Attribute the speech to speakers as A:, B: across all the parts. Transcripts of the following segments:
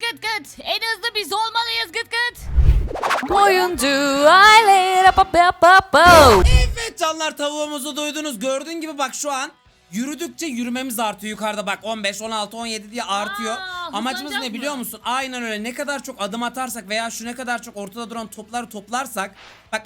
A: Gıt gıt. En hızlı biz olmalıyız gıt gıt.
B: Oyuncu aile pa pa pa pa.
C: Evet canlar tavuğumuzu duydunuz. Gördüğün gibi bak şu an yürüdükçe yürümemiz artıyor yukarıda bak 15, 16, 17 diye artıyor.
A: Aa,
C: Amacımız ne biliyor
A: mı?
C: musun? Aynen öyle. Ne kadar çok adım atarsak veya şu ne kadar çok ortada duran topları toplarsak bak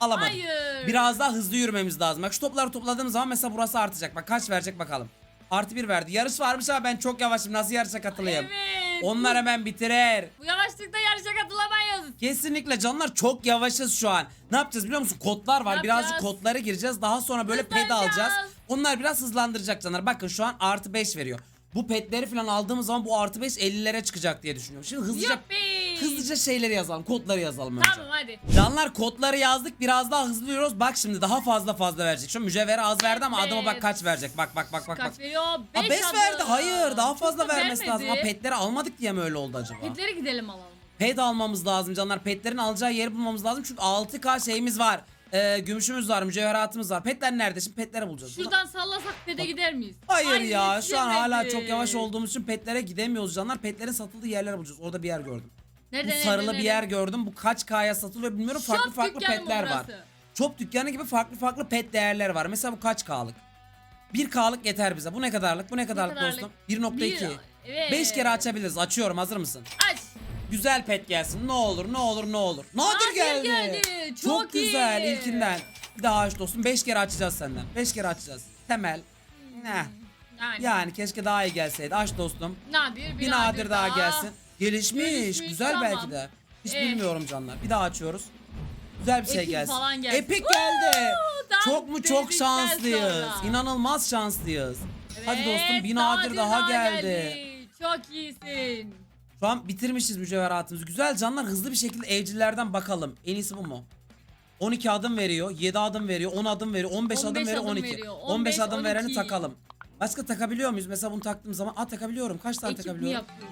C: alamadım.
A: Hayır.
C: Biraz daha hızlı yürümemiz lazım. Bak şu topları topladığımız zaman mesela burası artacak. Bak kaç verecek bakalım. Artı bir verdi. Yarış varmış ama ben çok yavaşım. Nasıl yarışa katılayım?
A: Evet.
C: Onlar hemen bitirir.
A: Bu yavaşlıkta yarışa katılamayız.
C: Kesinlikle canlar çok yavaşız şu an. Ne yapacağız biliyor musun? Kodlar var. Birazcık kodlara gireceğiz. Daha sonra böyle ped
A: Hızlanacağız.
C: alacağız. Onlar biraz hızlandıracak canlar. Bakın şu an artı 5 veriyor. Bu petleri falan aldığımız zaman bu artı 5 50'lere çıkacak diye düşünüyorum. Şimdi hızlıca
A: Yuppi.
C: Hızlıca şeyleri yazalım. Kodları yazalım önce.
A: Tamam hadi.
C: Canlar kodları yazdık. Biraz daha hızlıyoruz. Bak şimdi daha fazla fazla verecek. Şu mücevheri az verdi ama adama bak
A: Evet.
C: kaç verecek. Bak bak bak bak. bak.
A: Kaç veriyor?
C: Ha
A: 5
C: 5 verdi. Hayır, daha fazla vermesi lazım. Ha
A: Pet...
C: petleri almadık diye mi öyle oldu acaba?
A: Petleri gidelim alalım.
C: Pet almamız lazım canlar. Petlerin alacağı yeri bulmamız lazım. Çünkü 6K şeyimiz var. Ee, gümüşümüz var, mücevheratımız var. Petler nerede? Şimdi petleri bulacağız.
A: Şuradan sallasak pete gider miyiz?
C: Hayır
A: Ay,
C: ya şu an hala
A: yetişemedik.
C: çok yavaş olduğumuz için petlere gidemiyoruz canlar. Petlerin satıldığı yerler bulacağız. Orada bir yer gördüm.
A: Nerede,
C: Bu
A: nerede,
C: sarılı
A: nerede?
C: bir yer gördüm. Bu kaç K'ya satılıyor bilmiyorum. Farklı
A: Shop
C: farklı
A: dükkanı mı
C: petler var.
A: burası?
C: Çöp dükkanı gibi farklı farklı pet değerler var. Mesela bu kaç K'lık? 1K'lık yeter bize. Bu ne kadarlık? Bu ne kadarlık
A: kadarlık?
C: dostum? 1.2.
A: Bir, evet.
C: 5 kere açabiliriz. Açıyorum. Hazır mısın?
A: Aç.
C: Güzel pet gelsin. Ne olur, ne olur, ne olur. Nadir,
A: Nadir
C: geldi.
A: geldi.
C: Çok,
A: Çok
C: güzel
A: iyi.
C: ilkinden. Bir daha aç dostum. 5 kere açacağız senden. 5 kere açacağız. Temel. Heh.
A: Yani.
C: Yani keşke daha iyi gelseydi. Aç dostum.
A: Nadir bir,
C: Bir nadir daha gelsin. Gelişmiş.
A: Gelişmiş,
C: Güzel
A: tamam.
C: belki de. Hiç
A: Evet.
C: bilmiyorum canlar. Bir daha açıyoruz. Güzel bir şey
A: Epic
C: gelsin.
A: falan gelsin.
C: Epic geldi.
A: Dans
C: Çok mu çok
A: dedikten
C: şanslıyız.
A: sonra.
C: İnanılmaz şanslıyız. Hadi dostum bir nadir daha geldi.
A: Çok iyisin.
C: Şu an bitirmişiz mücevheratımızı. Güzel canlar hızlı bir şekilde evcillerden bakalım. En iyisi bu mu? 12 adım veriyor, 7 adım veriyor, 10 adım veriyor, 15,
A: 15
C: adım veriyor,
A: adım
C: 12.
A: veriyor,
C: 15,
A: 15,
C: adım vereni
A: 12.
C: takalım. Başka takabiliyor muyuz? Mesela bunu taktığım zaman aa takabiliyorum. Kaç tane
A: Ekip mi
C: takabiliyorum?
A: yapıyorsun?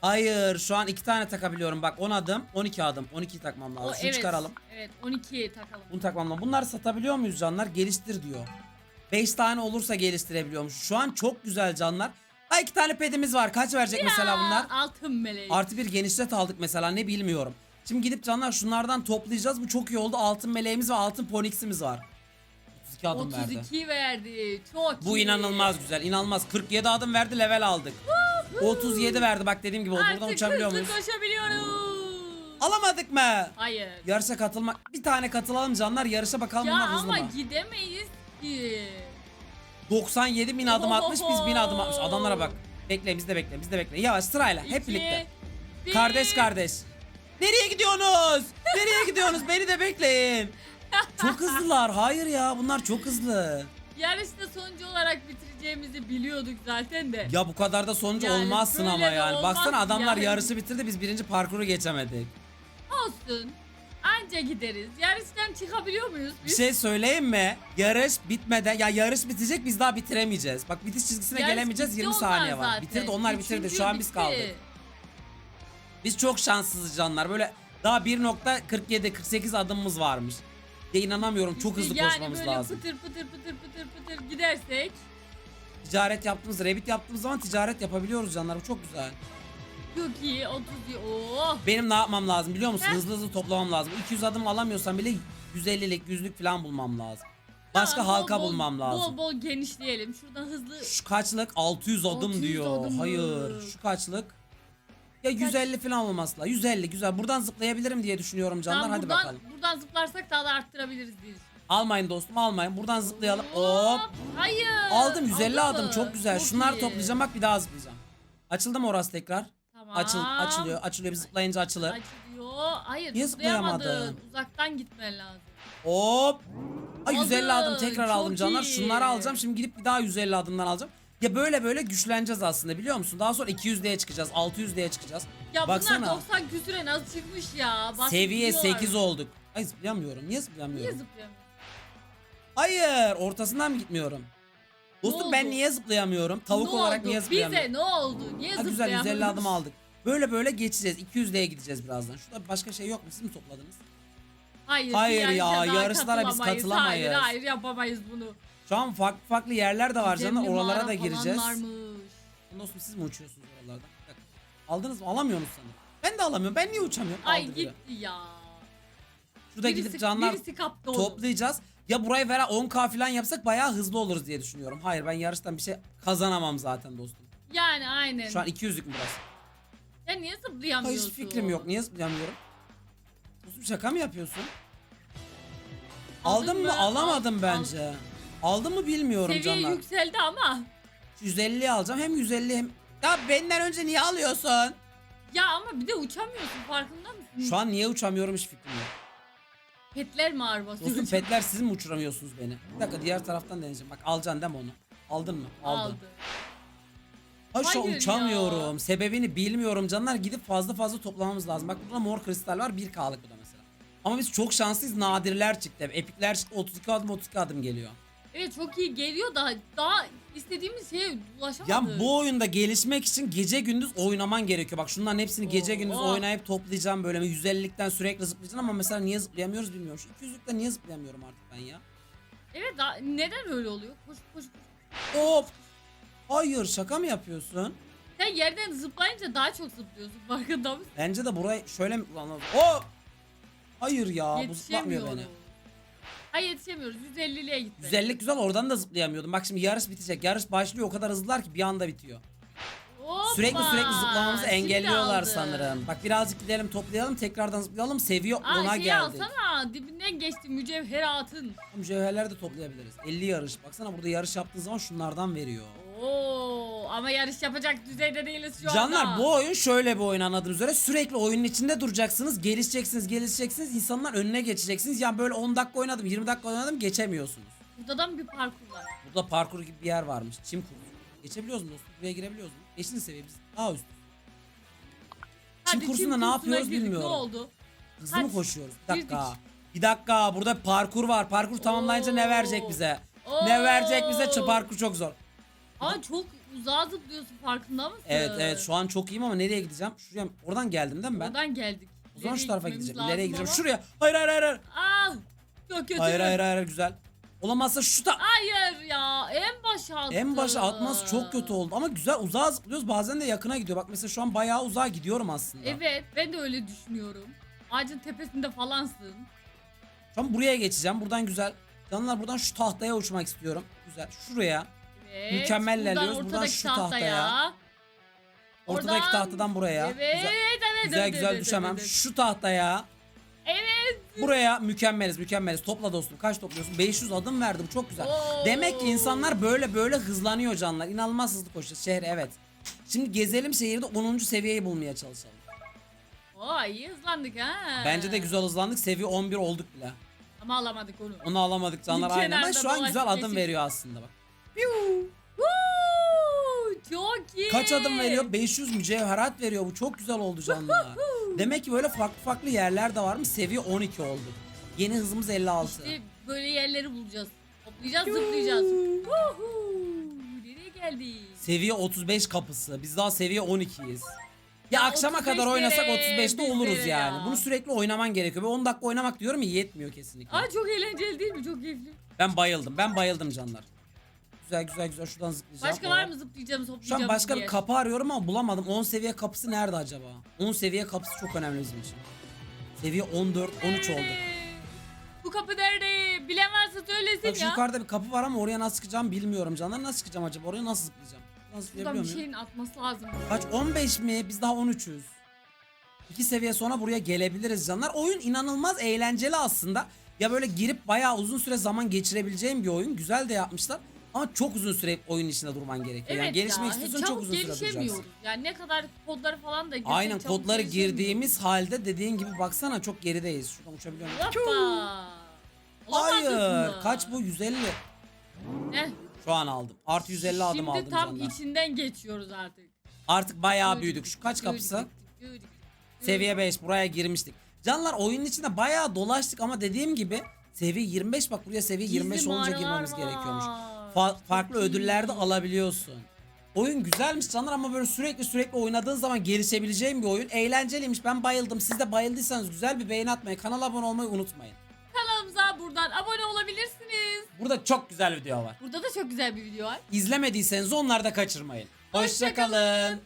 C: Hayır, şu an 2 tane takabiliyorum. Bak 10 adım, 12 adım. 12 takmam lazım.
A: O,
C: Şunu
A: evet,
C: çıkaralım.
A: Evet 12 takalım.
C: Bunu takmam lazım. Bunları satabiliyor muyuz canlar? Geliştir diyor. 5 tane olursa geliştirebiliyormuş. Şu an çok güzel canlar. Ha 2 tane pedimiz var. Kaç verecek mesela bunlar?
A: Altın meleği.
C: Artı bir genişlet aldık mesela ne bilmiyorum. Şimdi gidip canlar şunlardan toplayacağız. Bu çok iyi oldu. Altın meleğimiz ve altın poniximiz var. 32 adım verdi.
A: 32 verdi. Çok
C: Bu
A: iyi.
C: inanılmaz güzel. inanılmaz. 47 adım verdi level aldık. 37 verdi bak dediğim gibi oldu. Buradan
A: Artık
C: uçabiliyor
A: hızlı
C: muyuz?
A: koşabiliyoruz.
C: Alamadık mı?
A: Hayır.
C: Yarışa katılmak. Bir tane katılalım canlar. Yarışa bakalım
A: Ya
C: bunlar hızlı
A: ama
C: mı?
A: gidemeyiz ki.
C: 97 bin adım atmış biz 1000 adım atmış. Adamlara bak. Bekle biz de bekle biz de bekle. Yavaş sırayla hep
A: İki,
C: birlikte.
A: bir.
C: Kardeş kardeş. Nereye gidiyorsunuz? Nereye gidiyorsunuz? Beni de bekleyin. Çok hızlılar. Hayır ya bunlar çok hızlı.
A: Yarışta sonucu olarak bitireceğimizi biliyorduk zaten de.
C: Ya bu kadar da sonucu
A: Yani
C: olmazsın
A: böyle
C: ama
A: de
C: yani.
A: olmaz
C: Baksana adamlar
A: yani.
C: yarışı bitirdi biz birinci parkuru geçemedik.
A: Olsun. Anca gideriz. Yarıştan çıkabiliyor muyuz
C: Bir
A: biz?
C: şey söyleyeyim mi? Yarış bitmeden ya yarış bitecek biz daha bitiremeyeceğiz. Bak bitiş çizgisine
A: Yarış
C: gelemeyeceğiz
A: bitti
C: 20
A: onlar
C: saniye var.
A: zaten.
C: Bitirdi onlar bitirdi
A: Üçüncü
C: şu an biz
A: bitti.
C: kaldık. Biz çok şanssızız canlar. Böyle daha 1.47 48 adımımız varmış. Ya inanamıyorum çok hızlı
A: yani
C: koşmamız
A: böyle
C: lazım.
A: pıtır pıtır pıtır pıtır pıtır gidersek
C: Ticaret yaptığımız, Revit yaptığımız zaman ticaret yapabiliyoruz canlar. Bu çok güzel.
A: çok iyi 30 iyi. Oh.
C: Benim ne yapmam lazım biliyor musun?
A: Heh.
C: Hızlı hızlı toplamam lazım. 200 adım alamıyorsam bile 150'lik, 100'lük falan bulmam lazım. Başka
A: bol
C: halka
A: bol-
C: bulmam lazım.
A: Bol bol genişleyelim. Şuradan hızlı
C: Şu kaçlık? 600 adım
A: 600
C: diyor.
A: adım?
C: Hayır. Şu kaçlık? Ya 150 falan olması lazım. 150 güzel. Buradan zıplayabilirim diye düşünüyorum canlar.
A: Tamam,
C: Hadi
A: buradan,
C: bakalım.
A: Buradan zıplarsak daha da arttırabiliriz diye düşünüyorum.
C: Almayın dostum almayın. Buradan zıplayalım. Hop.
A: Hayır.
C: Aldım 150
A: aldın
C: adım
A: mı?
C: çok güzel.
A: Çok
C: Şunları
A: iyi.
C: toplayacağım bak bir daha zıplayacağım. Açıldı mı orası tekrar?
A: Tamam.
C: Açıl, açılıyor. Açılıyor. Bir zıplayınca açılır.
A: Açılıyor. Hayır
C: Niye
A: zıplayamadın.
C: zıplayamadın?
A: Uzaktan gitmen lazım.
C: Hop. Ay 150 adım
A: Aldın,
C: tekrar
A: çok
C: aldım canlar.
A: iyi.
C: Şunları alacağım. Şimdi gidip bir daha 150 adımdan alacağım. Ya böyle böyle güçleneceğiz aslında biliyor musun? Daha sonra 200'lere çıkacağız. 600'lere çıkacağız.
A: Ya
C: Baksana.
A: bunlar 90 küsüre nasıl çıkmış ya? Basıp
C: Seviye
A: gidiyorlar.
C: 8 olduk. Ay zıplayamıyorum. Niye
A: Niye
C: zıplayamıyorum?
A: zıplayamıyorsun?
C: Hayır, ortasından mı gitmiyorum? Dostum ben
A: oldu?
C: niye zıplayamıyorum? Tavuk
A: Ne
C: olarak
A: oldu?
C: niye zıplayamıyorum?
A: Bize ne oldu? Niye
C: Ha, güzel
A: zıplayamıyoruz?
C: 150 adım aldık. Böyle böyle geçeceğiz. 200'lere gideceğiz birazdan. Şurada başka şey yok mu? Siz mi topladınız?
A: Hayır,
C: Hayır
A: bir
C: ya, yarışlara biz katılamayız.
A: Hayır hayır yapamayız bunu.
C: Şu an farklı farklı yerler de var.
A: Gizemli
C: Oralara da gireceğiz. Dostum siz mi uçuyorsunuz dakika. Aldınız mı? Alamıyor musun sanırım? Ben de alamıyorum. Ben niye uçamıyorum?
A: Ay
C: Aldı biri.
A: gitti ya.
C: Şurada
A: birisi,
C: gidip canlar
A: kaptı onu.
C: toplayacağız. Ya burayı vera 10k falan yapsak bayağı hızlı oluruz diye düşünüyorum. Hayır ben yarıştan bir şey kazanamam zaten dostum.
A: Yani aynen.
C: Şu an 200'lük mü burası?
A: Ya niye zıplayamıyorsun?
C: hiç fikrim yok. Niye zıplayamıyorum? Dostum şaka mı yapıyorsun?
A: Aldın
C: Aldın mı?
A: mı?
C: Alamadım
A: Al-
C: bence. Aldım mı bilmiyorum
A: Seviye
C: canlar.
A: yükseldi ama.
C: 150 alacağım hem 150 hem... Ya benden önce niye alıyorsun?
A: Ya ama bir de uçamıyorsun farkında mısın?
C: Şu an niye uçamıyorum hiç fikrim yok.
A: Petler mi ağır basıyor?
C: Dostum petler siz mi uçuramıyorsunuz beni? Bir dakika diğer taraftan deneyeceğim. Bak alacaksın değil mi onu? Aldın mı? Aldın.
A: Aldı.
C: Ay şu an
A: Hayır
C: uçamıyorum.
A: ya.
C: Sebebini bilmiyorum canlar. Gidip fazla fazla toplamamız lazım. Bak burada mor kristal var. 1K'lık bu da mesela. Ama biz çok şanslıyız. Nadirler çıktı. Epikler çıktı. 32 adım 32 adım geliyor.
A: Evet çok iyi geliyor da daha istediğimiz şeye ulaşamadık.
C: Ya bu oyunda gelişmek için gece gündüz oynaman gerekiyor. Bak şunların hepsini gece
A: Oo.
C: gündüz oynayıp toplayacağım böyle 150'likten sürekli zıplayacaksın ama mesela niye zıplayamıyoruz bilmiyorum. Şu 200'lükten niye zıplayamıyorum artık ben ya?
A: Evet daha, neden öyle oluyor? Koş koş.
C: Hop. Hayır şaka mı yapıyorsun?
A: Sen yerden zıplayınca daha çok zıplıyorsun farkında mısın?
C: Bence de burayı şöyle mi? Hop. Hayır ya bu zıplatmıyor beni.
A: Hayır yetişemiyoruz. 150'liğe gitti.
C: Güzellik güzel oradan da zıplayamıyordum. Bak şimdi yarış bitecek. Yarış başlıyor o kadar hızlılar ki bir anda bitiyor.
A: Hoppa!
C: Sürekli sürekli zıplamamızı
A: Şimdi
C: engelliyorlar
A: aldı.
C: sanırım. Bak birazcık gidelim toplayalım tekrardan zıplayalım. Seviye
A: Aa
C: 10'a
A: şeyi
C: geldik.
A: alsana dibinden geçti mücevheratın.
C: Mücevherler de toplayabiliriz. 50 yarış. Baksana burada yarış yaptığın zaman şunlardan veriyor.
A: Oo ama yarış yapacak düzeyde değiliz şu
C: Canlar
A: anda.
C: bu oyun şöyle bir oyun anladığınız üzere sürekli oyunun içinde duracaksınız, gelişeceksiniz, gelişeceksiniz, insanlar önüne geçeceksiniz. Yani böyle 10 dakika oynadım, 20 dakika oynadım geçemiyorsunuz.
A: Burada da mı bir parkur var?
C: Burada parkur gibi bir yer varmış. Çim kursu. Geçebiliyoruz mu dostum? Buraya girebiliyoruz mu? Beşinci seviye biz. Daha üst. Çim
A: Hadi
C: kursunda ne
A: kursuna
C: yapıyoruz
A: girdik,
C: bilmiyorum.
A: Ne oldu?
C: Hızlı mı
A: Hadi,
C: koşuyoruz? Bir dakika.
A: girdik.
C: Bir dakika burada parkur var. Parkur tamamlayınca ne verecek bize? Ne verecek bize? Ç- Parkur çok zor.
A: Aa çok uzağa zıplıyorsun farkında mısın?
C: Evet evet şu an çok iyiyim ama nereye gideceğim? Şuraya oradan geldim değil mi ben?
A: Oradan geldik.
C: O zaman şu tarafa gideceğim. Nereye gideceğim? Şuraya. Hayır hayır hayır. Hayır
A: Ah çok kötü.
C: hayır hayır, hayır güzel. Olamazsa şu ta
A: Hayır ya en başa attı.
C: en başa atması çok kötü oldu ama güzel uzağa zıplıyoruz bazen de yakına gidiyor. Bak mesela şu an bayağı uzağa gidiyorum aslında.
A: Evet ben de öyle düşünüyorum. Ağacın tepesinde falansın.
C: Şu an buraya geçeceğim. Buradan güzel. Canlar buradan şu tahtaya uçmak istiyorum. Güzel. Şuraya.
A: Evet.
C: Mükemmel
A: buradan
C: ilerliyoruz. Buradan
A: ortadaki
C: şu tahtaya. Ortadaki
A: Oradan-
C: tahtadan buraya.
A: Evet,
C: Güzel.
A: evet,
C: Güzel
A: evet,
C: güzel
A: evet,
C: düşemem.
A: evet, evet.
C: Şu tahtaya.
A: Evet.
C: Buraya mükemmeliz mükemmeliz. Topla dostum. Kaç topluyorsun? 500 adım verdi. Bu çok güzel.
A: Oo.
C: Demek ki insanlar böyle böyle hızlanıyor canlar. İnanılmaz hızlı koşuyor. Şehir evet. Şimdi gezelim şehirde 10. seviyeyi bulmaya çalışalım.
A: Oo iyi hızlandık ha.
C: Bence de güzel hızlandık. Seviye 11 olduk bile.
A: Ama alamadık onu.
C: Onu alamadık canlar aynen. Ama şu an güzel adım veriyor aslında bak.
A: Çok iyi.
C: Kaç adım veriyor? 500 mücevherat veriyor. Bu çok güzel oldu canlar. Demek ki böyle farklı farklı yerler de var mı? Seviye 12 oldu. Yeni hızımız 56.
A: İşte böyle yerleri bulacağız. Toplayacağız, zıplayacağız. Nereye geldik?
C: Seviye 35 kapısı. Biz daha seviye 12'yiz. Ya,
A: Ya
C: akşama
A: 35
C: kadar oynasak
A: lere,
C: 35'te
A: biz
C: oluruz yani.
A: ya.
C: Bunu sürekli oynaman gerekiyor. Ve 10 dakika oynamak diyorum ya yetmiyor kesinlikle.
A: Aa çok eğlenceli değil mi? Çok keyifli.
C: Ben bayıldım. Ben bayıldım canlar. Güzel güzel güzel şuradan zıplayacağım.
A: Başka var mı zıplayacağımız,
C: Şu
A: hoplayacağımız
C: an başka bir
A: yer?
C: kapı arıyorum ama bulamadım. 10 seviye kapısı nerede acaba? 10 seviye kapısı çok önemli bizim için. Seviye 14, 13 oldu.
A: Bu kapı nerede? Bilen varsa söylesin
C: Bak şu
A: ya.
C: yukarıda bir kapı var ama oraya nasıl çıkacağım bilmiyorum canlar. Nasıl çıkacağım acaba? Oraya nasıl zıplayacağım? Nasıl
A: Buradan
C: zıplayabiliyor
A: bir şey-
C: muyum?
A: şeyin atması lazım.
C: Kaç? 15 mi? Biz daha 13'üz. İki seviye sonra buraya gelebiliriz canlar. Oyun inanılmaz eğlenceli aslında. Ya böyle girip bayağı uzun süre zaman geçirebileceğim bir oyun. Güzel de yapmışlar. Ama çok uzun süre oyun içinde durman gerekiyor.
A: Evet
C: yani gelişmek
A: ya.
C: istiyorsan
A: çabuk
C: çok uzun süre duracaksın.
A: Yani ne kadar kodları falan da girsek
C: Aynen kodları girdiğimiz halde dediğin gibi baksana çok gerideyiz. Şuradan uçabiliyor muyum? Hayır.
A: mı?
C: Kaç bu? 150.
A: Heh,
C: Şu an aldım. Artı 150 adım
A: Şimdi
C: aldım
A: tam
C: canlar.
A: içinden geçiyoruz artık.
C: Artık bayağı
A: Gördük,
C: büyüdük. Şu kaç kapısı?
A: gördük, gördük.
C: Seviye 5 buraya girmiştik. Canlar oyunun içinde bayağı dolaştık ama dediğim gibi seviye 25 bak buraya seviye 25
A: Gizli
C: olunca girmemiz
A: var.
C: gerekiyormuş. Fa- farklı ödüller de alabiliyorsun. Oyun güzelmiş canlar ama böyle sürekli sürekli oynadığın zaman gelişebileceğin bir oyun. Eğlenceliymiş. Ben bayıldım. Siz de bayıldıysanız güzel bir beğeni atmayı, kanala abone olmayı unutmayın.
A: Kanalımıza buradan abone olabilirsiniz.
C: Burada çok güzel video var.
A: Burada da çok güzel bir video var.
C: İzlemediyseniz onları da kaçırmayın.
A: Hoşça
C: Hoşçakalın.